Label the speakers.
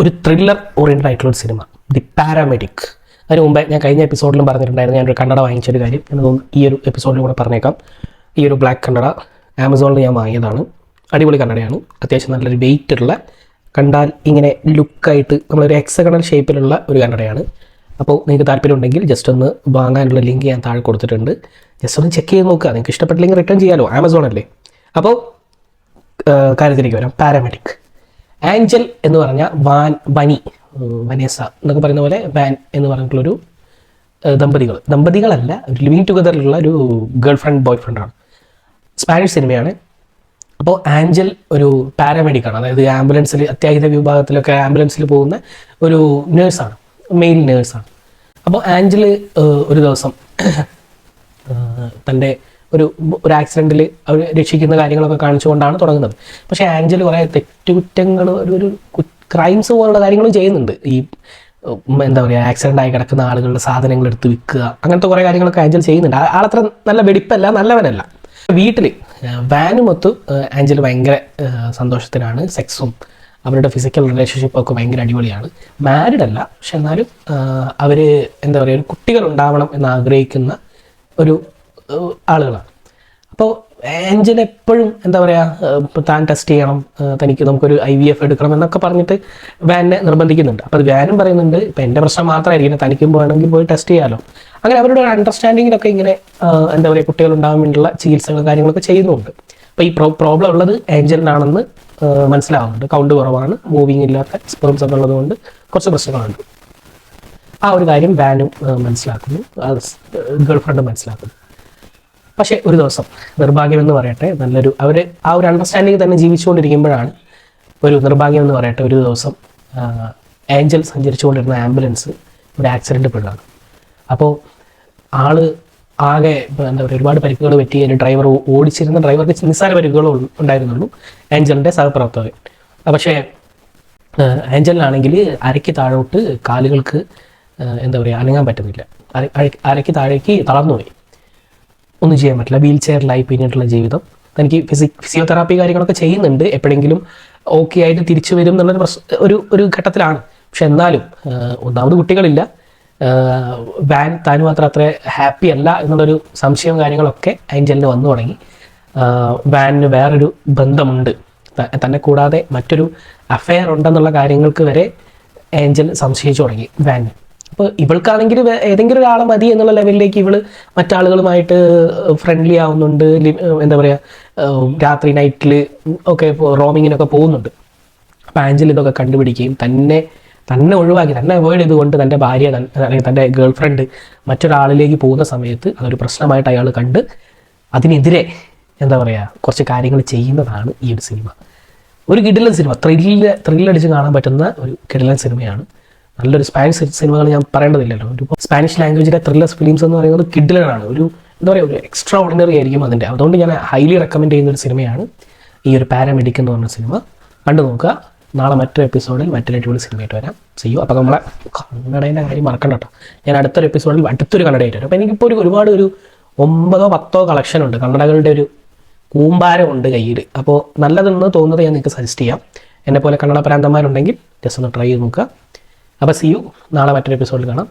Speaker 1: ഒരു thriller oriented ആയിട്ടുള്ള ഒരു സിനിമ ദി പാരാമെഡിക് അതിന് മുമ്പേ ഞാൻ കഴിഞ്ഞ എപ്പിസോഡിലും പറഞ്ഞിട്ടുണ്ടായിരുന്നു ഞാനൊരു കന്നഡ വാങ്ങിച്ചൊരു കാര്യം. എന്ന് തോന്നുന്നു ഈ ഒരു എപ്പിസോഡിൽ കൂടെ പറഞ്ഞേക്കാം. ഈ ഒരു ബ്ലാക്ക് കന്നഡ ആമസോണിൽ ഞാൻ വാങ്ങിയതാണ്. അടിപൊളി കന്നഡയാണ്. അത്യാവശ്യം നല്ലൊരു വെയിറ്റ് ഉള്ള കണ്ടാൽ ഇങ്ങനെ ലുക്കായിട്ട് നമ്മളൊരു എക്സഗണൽ ഷേപ്പിലുള്ള ഒരു കന്നഡയാണ്. അപ്പോൾ നിങ്ങൾക്ക് താല്പര്യം ഉണ്ടെങ്കിൽ ജസ്റ്റ് ഒന്ന് വാങ്ങാനുള്ള ലിങ്ക് ഞാൻ താഴെ കൊടുത്തിട്ടുണ്ട്. ജസ്റ്റ് ഒന്ന് ചെക്ക് ചെയ്ത് നോക്കുക. നിങ്ങൾക്ക് ഇഷ്ടപ്പെട്ടില്ലെങ്കിൽ റിട്ടേൺ ചെയ്യാമല്ലോ ആമസോൺ അല്ലേ? അപ്പോൾ കാര്യത്തിലേക്ക് വരാം. പാരാമെഡിക് ആഞ്ചൽ എന്ന് പറഞ്ഞ വാൻ ബനി വനേസ എന്നൊക്കെ പറയുന്ന പോലെ വാൻ എന്ന് പറഞ്ഞിട്ടുള്ളൊരു ദമ്പതികൾ. ദമ്പതികളല്ല ഒരു ലിവിങ് ടുഗദറിലുള്ള ഒരു ഗേൾ ഫ്രണ്ട് ബോയ് ഫ്രണ്ടാണ് സ്പാനിഷ് സിനിമയാണ് അപ്പോൾ ആഞ്ചൽ ഒരു പാരാമെഡിക്കാണ് അതായത് ആംബുലൻസിൽ അത്യാഹിത വിഭാഗത്തിലൊക്കെ ആംബുലൻസിൽ പോകുന്ന ഒരു നേഴ്സാണ് മെയിൽ നേഴ്സാണ് അപ്പോൾ ആഞ്ചൽ ഒരു ദിവസം തന്റെ ഒരു ഒരു ആക്സിഡന്റിൽ അവർ രക്ഷിക്കുന്ന കാര്യങ്ങളൊക്കെ കാണിച്ചുകൊണ്ടാണ് തുടങ്ങുന്നത്. പക്ഷേ ആഞ്ചൽ കുറേ തെറ്റുകുറ്റങ്ങൾ ഒരു ഒരു ക്രൈംസ് പോലുള്ള കാര്യങ്ങളും ചെയ്യുന്നുണ്ട്. ഈ എന്താ പറയുക ആക്സിഡന്റ് ആയി കിടക്കുന്ന ആളുകളുടെ സാധനങ്ങൾ എടുത്ത് വിൽക്കുക അങ്ങനത്തെ കുറേ കാര്യങ്ങളൊക്കെ ആഞ്ചൽ ചെയ്യുന്നുണ്ട്. ആളത്ര നല്ല വെടിപ്പല്ല നല്ലവനല്ല. വീട്ടിൽ വാനുമൊത്ത് ആഞ്ചൽ ഭയങ്കര സന്തോഷത്തിനാണ്. സെക്സും അവരുടെ ഫിസിക്കൽ റിലേഷൻഷിപ്പ് ഒക്കെ ഭയങ്കര അടിപൊളിയാണ്. മാരിഡ് അല്ല പക്ഷെ എന്നാലും അവർ എന്താ പറയുക കുട്ടികൾ ഉണ്ടാവണം എന്ന് ആഗ്രഹിക്കുന്ന ഒരു ആളുകളാണ്. അപ്പോൾ ഏഞ്ചൽ എപ്പോഴും എന്താ പറയുക താൻ ടെസ്റ്റ് ചെയ്യണം തനിക്ക് നമുക്കൊരു ഐ വി എഫ് എടുക്കണം എന്നൊക്കെ പറഞ്ഞിട്ട് വാനിനെ നിർബന്ധിക്കുന്നുണ്ട്. അപ്പോൾ വാനും പറയുന്നുണ്ട് ഇപ്പം എന്റെ പ്രശ്നം മാത്രമായിരിക്കും തനിക്കും വേണമെങ്കിൽ പോയി ടെസ്റ്റ് ചെയ്യാമല്ലോ അങ്ങനെ അവരുടെ ഒരു അണ്ടർസ്റ്റാൻഡിങ്ങിലൊക്കെ ഇങ്ങനെ എന്താ പറയുക കുട്ടികൾ ഉണ്ടാകാൻ വേണ്ടിയുള്ള ചികിത്സകളും കാര്യങ്ങളൊക്കെ ചെയ്യുന്നുണ്ട്. അപ്പോൾ ഈ പ്രോ പ്രോബ്ലം ഉള്ളത് ഏഞ്ചലിനാണെന്ന് മനസ്സിലാവുന്നുണ്ട്. കൗണ്ട് കുറവാണ് മൂവിങ് ഇല്ലാത്ത സ്പെർംസ് ഒക്കെ ഉള്ളതുകൊണ്ട് കുറച്ച് പ്രശ്നങ്ങളുണ്ട്. ആ ഒരു കാര്യം വാനും മനസ്സിലാക്കുന്നു. ഗേൾ മനസ്സിലാക്കുന്നു. പക്ഷേ ഒരു ദിവസം നിർഭാഗ്യം എന്ന് പറയട്ടെ നല്ലൊരു അവർ ആ ഒരു അണ്ടർസ്റ്റാൻഡിങ് തന്നെ ജീവിച്ചുകൊണ്ടിരിക്കുമ്പോഴാണ് ഒരു നിർഭാഗ്യം എന്ന് പറയട്ടെ ഒരു ദിവസം ഏഞ്ചൽ സഞ്ചരിച്ചുകൊണ്ടിരുന്ന ആംബുലൻസ് ഒരു ആക്സിഡന്റ് പെടുകയാണ്. അപ്പോൾ ആൾ ആകെ എന്താ പറയുക ഒരുപാട് പരിക്കുകൾ പറ്റി അതിന് ഡ്രൈവർ ഓടിച്ചിരുന്ന ഡ്രൈവർക്ക് നിസ്സാര പരിക്കുകൾ ഉണ്ടായിരുന്നുള്ളൂ. ഏഞ്ചലിന്റെ സഹപ്രവർത്തകൻ. പക്ഷേ ഏഞ്ചലിനാണെങ്കിൽ അരയ്ക്ക് താഴോട്ട് കാലുകൾക്ക് എന്താ പറയുക അനങ്ങാൻ പറ്റുന്നില്ല. അര- അര- അരയ്ക്ക് താഴേക്ക് തളർന്നുപോയി. ഒന്നും ചെയ്യാൻ പറ്റില്ല. വീൽ ചെയറിലായി പിന്നീടുള്ള ജീവിതം. തനിക്ക് ഫിസി ഫിസിയോതെറാപ്പി കാര്യങ്ങളൊക്കെ ചെയ്യുന്നുണ്ട്. എപ്പോഴെങ്കിലും ഓക്കെ ആയിട്ട് തിരിച്ചു വരും എന്നുള്ളൊരു പ്രശ്ന ഒരു ഒരു ഘട്ടത്തിലാണ്. പക്ഷെ എന്നാലും ഒന്നാമത് കുട്ടികളില്ല. വാൻ താൻ മാത്രം അത്ര ഹാപ്പി അല്ല എന്നുള്ളൊരു സംശയവും കാര്യങ്ങളൊക്കെ ഏഞ്ചലിന് വന്നു തുടങ്ങി. വാനിന് വേറൊരു ബന്ധമുണ്ട്. തന്നെ കൂടാതെ മറ്റൊരു അഫെയർ ഉണ്ടെന്നുള്ള കാര്യങ്ങൾക്ക് വരെ ഏഞ്ചൽ സംശയിച്ചു തുടങ്ങി വാനിന് അപ്പോൾ ഇവൾക്കാണെങ്കിൽ ഏതെങ്കിലും ഒരാളെ മതി എന്നുള്ള ലെവലിലേക്ക് ഇവൾ മറ്റാളുകളുമായിട്ട് ഫ്രണ്ട്ലി ആവുന്നുണ്ട്. എന്താ പറയുക രാത്രി നൈറ്റിൽ ഒക്കെ റോമിങ്ങിനൊക്കെ പോകുന്നുണ്ട്. അപ്പോൾ ആഞ്ചൽ ഇതൊക്കെ കണ്ടുപിടിക്കുകയും തന്നെ തന്നെ ഒഴിവാക്കി തന്നെ അവോയ്ഡ് ചെയ്തുകൊണ്ട് തന്റെ ഭാര്യ അല്ലെങ്കിൽ തന്റെ ഗേൾ ഫ്രണ്ട് മറ്റൊരാളിലേക്ക് പോകുന്ന സമയത്ത് അതൊരു പ്രശ്നമായിട്ട് അയാൾ കണ്ട് അതിനെതിരെ എന്താ പറയുക കുറച്ച് കാര്യങ്ങൾ ചെയ്യുന്നതാണ് ഈ ഒരു സിനിമ. ഒരു കിടിലൻ സിനിമ. ത്രില്ല് ത്രില്ലടിച്ച് കാണാൻ പറ്റുന്ന ഒരു കിടിലൻ സിനിമയാണ് നല്ലൊരു സ്പാനിഷ് സിനിമകൾ ഞാൻ പറയേണ്ടതില്ലല്ലോ. ഒരു സ്പാനിഷ് ലാംഗ്വേജിലെ ത്രില്ലർ ഫിലിംസ് എന്ന് പറയുന്നത് കിഡിലാണ് ഒരു എന്താ പറയുക ഒരു എക്സ്ട്രാ ഓർഡിനറി ആയിരിക്കും അതിന്റെ. അതുകൊണ്ട് ഞാൻ ഹൈലി റെക്കമെൻഡ് ചെയ്യുന്ന ഒരു സിനിമയാണ് ഈ ഒരു പാരാമെഡിക് എന്ന് പറഞ്ഞ സിനിമ. കണ്ടു നോക്കുക. നാളെ മറ്റൊരു എപ്പിസോഡിൽ മറ്റൊരു അടിപൊളി സിനിമയായിട്ട് വരാം. ചെയ്യൂ അപ്പോൾ നമ്മളെ കന്നഡേന്റെ കാര്യം മറക്കണ്ട കേട്ടോ. ഞാൻ അടുത്തൊരു എപ്പിസോഡിൽ അടുത്തൊരു കന്നഡയായിട്ട് വരും. അപ്പോൾ എനിക്കിപ്പോൾ ഒരു ഒരുപാട് ഒരു ഒമ്പതോ പത്തോ കളക്ഷൻ ഉണ്ട്. കന്നഡകളുടെ ഒരു കൂമ്പാരമുണ്ട് കയ്യിൽ അപ്പോൾ നല്ലതെന്ന് തോന്നുന്നത് ഞാൻ നിങ്ങൾക്ക് സജസ്റ്റ് ചെയ്യാം. എന്നെ പോലെ കന്നഡ പ്രാന്തന്മാരുണ്ടെങ്കിൽ ജസ്റ്റ് ഒന്ന് ട്രൈ ചെയ്ത് നോക്കുക. അപ്പോൾ സി യു നാളെ മറ്റൊരു എപ്പിസോഡിൽ കാണാം.